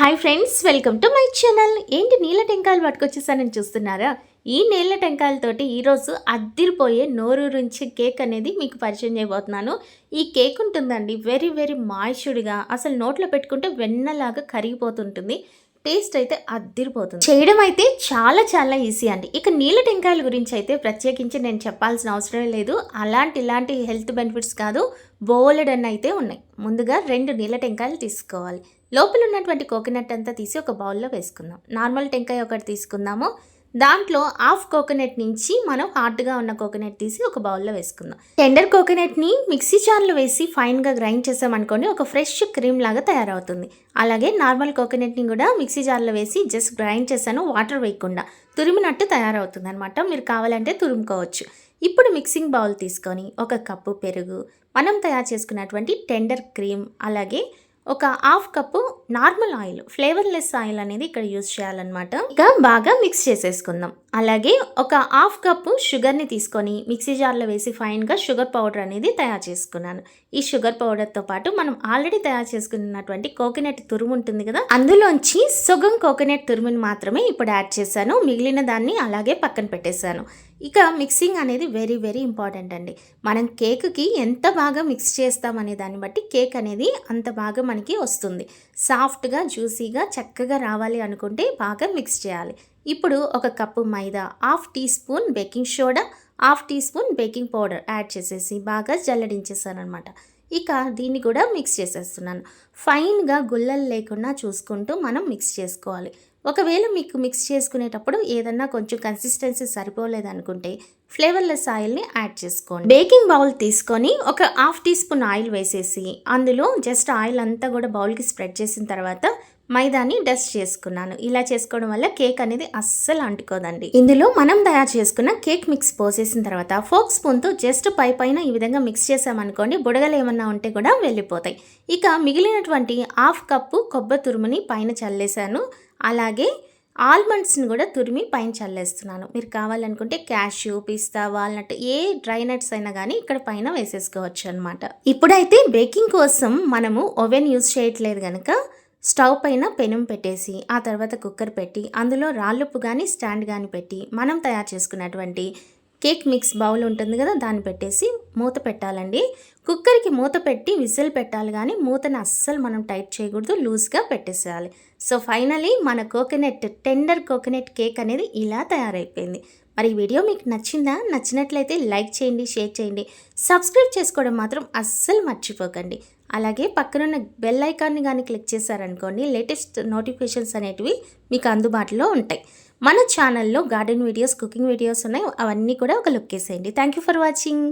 Hi friends welcome to my channel ఏంటి నీళ్ళ టెంకాయలు పట్టుకొచ్చేసానని చూస్తున్నారా? ఈ నీళ్ళ టెంకాయలతోటి ఈరోజు అద్దిరిపోయే నోరూరించి కేక్ అనేది మీకు పరిచయం చేయబోతున్నాను. ఈ కేక్ ఉంటుందండి వెరీ వెరీ మాయిషుడిగా అసలు నోట్లో పెట్టుకుంటే వెన్నలాగా కరిగిపోతుంటుంది. టేస్ట్ అయితే అద్దిరిపోతుంది చేయడం అయితే చాలా చాలా ఈజీ అండి. ఇక నీళ్ళ టెంకాయల గురించి అయితే ప్రత్యేకించి నేను చెప్పాల్సిన అవసరం లేదు. అలాంటి ఇలాంటి హెల్త్ బెనిఫిట్స్ కాదు బోలెడన్ అయితే ఉన్నాయి. ముందుగా రెండు నీళ్ళ టెంకాయలు తీసుకోవాలి. లోపల ఉన్నటువంటి కోకోనట్ అంతా తీసి ఒక బౌల్లో వేసుకుందాం. నార్మల్ టెంకాయ ఒకటి తీసుకుందాము. దాంట్లో హాఫ్ కోకోనట్ నుంచి మనం హార్డ్గా ఉన్న కోకోనట్ తీసి ఒక బౌల్లో వేసుకుందాం. టెండర్ కోకోనట్ని మిక్సీ జార్లో వేసి ఫైన్గా గ్రైండ్ చేసామనుకోండి ఒక ఫ్రెష్ క్రీమ్ లాగా తయారవుతుంది. అలాగే నార్మల్ కోకోనట్ని కూడా మిక్సీ జార్లో వేసి జస్ట్ గ్రైండ్ చేశాను వాటర్ వేయకుండా. తురిమినట్టు తయారవుతుంది అనమాట మీరు కావాలంటే తురుముకోవచ్చు. ఇప్పుడు మిక్సింగ్ బౌల్ తీసుకొని ఒక కప్పు పెరుగు మనం తయారు చేసుకున్నటువంటి టెండర్ క్రీమ్ అలాగే ఒక half cup normal oil flavourless oil అనేది ఇక్కడ యూజ్ చేయాలన్నమాట. ఇక బాగా మిక్స్ చేసేసుకుందాం. అలాగే ఒక హాఫ్ కప్పు షుగర్ని తీసుకొని మిక్సీ జార్లో వేసి ఫైన్గా షుగర్ పౌడర్ అనేది తయారు చేసుకున్నాను. ఈ షుగర్ పౌడర్తో పాటు మనం ఆల్రెడీ తయారు చేసుకున్నటువంటి కోకోనట్ తురుము ఉంటుంది కదా అందులోంచి సుగం కోకోనట్ తురుముని మాత్రమే ఇప్పుడు యాడ్ చేశాను. మిగిలిన దాన్ని అలాగే పక్కన పెట్టేశాను. ఇక మిక్సింగ్ అనేది వెరీ వెరీ ఇంపార్టెంట్ అండి. మనం కేక్కి ఎంత బాగా మిక్స్ చేస్తామనే దాన్ని బట్టి కేక్ అనేది అంత బాగా మనకి వస్తుంది. సాఫ్ట్గా జ్యూసీగా చక్కగా రావాలి అనుకుంటే బాగా మిక్స్ చేయాలి. ఇప్పుడు ఒక కప్పు మైదా half teaspoon baking soda half teaspoon baking powder add చేసేసి బాగా జల్లడించేసాను అనమాట ఇక దీన్ని కూడా మిక్స్ చేసేస్తున్నాను. ఫైన్గా గుల్లలు లేకుండా చూసుకుంటూ మనం మిక్స్ చేసుకోవాలి. ఒకవేళ మీకు మిక్స్ చేసుకునేటప్పుడు ఏదన్నా కొంచెం కన్సిస్టెన్సీ సరిపోలేదనుకుంటే ఫ్లేవర్లెస్ ఆయిల్ని యాడ్ చేసుకోండి. బేకింగ్ బౌల్ తీసుకొని ఒక హాఫ్ టీ స్పూన్ ఆయిల్ వేసేసి అందులో జస్ట్ ఆయిల్ అంతా కూడా బౌల్కి స్ప్రెడ్ చేసిన తర్వాత మైదాని డస్ట్ చేసుకున్నాను. ఇలా చేసుకోవడం వల్ల కేక్ అనేది అస్సలు అంటుకోదండి. ఇందులో మనం తయారు చేసుకున్న కేక్ మిక్స్ పోసేసిన తర్వాత ఫోక్ స్పూన్తో జస్ట్ పై పైన ఈ విధంగా మిక్స్ చేసామనుకోండి బుడగలు ఏమన్నా ఉంటే కూడా వెళ్ళిపోతాయి. ఇక మిగిలినటువంటి హాఫ్ కప్పు కొబ్బరి తురుముని పైన చల్లేసాను అలాగే ఆల్మండ్స్ని కూడా తురిమి పైన చల్లేస్తున్నాను. మీరు కావాలనుకుంటే క్యాష్యూ పిస్తా వాల్నట్ ఏ డ్రై నట్స్ అయినా కానీ ఇక్కడ పైన వేసేసుకోవచ్చు అనమాట ఇప్పుడైతే బేకింగ్ కోసం మనము ఓవెన్ యూజ్ చేయట్లేదు కనుక స్టవ్ పైన పెనం పెట్టేసి ఆ తర్వాత కుక్కర్ పెట్టి అందులో రాళ్ళుప్పు కానీ స్టాండ్ కానీ పెట్టి మనం తయారు చేసుకున్నటువంటి కేక్ మిక్స్ బౌల్ ఉంటుంది కదా దాన్ని పెట్టేసి మూత పెట్టాలండి. కుక్కర్కి మూత పెట్టి విజిల్ పెట్టాలి కానీ మూతని అస్సలు మనం టైట్ చేయకూడదు లూజ్గా పెట్టేసేయాలి. సో ఫైనలీ మన కోకోనట్ టెండర్ కోకోనట్ కేక్ అనేది ఇలా తయారైపోయింది. మరి ఈ వీడియో మీకు నచ్చిందా? నచ్చినట్లయితే లైక్ చేయండి షేర్ చేయండి. సబ్స్క్రైబ్ చేసుకోవడం మాత్రం అస్సలు మర్చిపోకండి. అలాగే పక్కనున్న బెల్ ఐకాన్ని కానీ క్లిక్ చేశారనుకోండి లేటెస్ట్ నోటిఫికేషన్స్ అనేటివి మీకు అందుబాటులో ఉంటాయి. మన ఛానల్లో గార్డెన్ వీడియోస్ కుకింగ్ వీడియోస్ ఉన్నాయి అవన్నీ కూడా ఒక లుక్ వేసేయండి థ్యాంక్ యూ ఫర్ వాచింగ్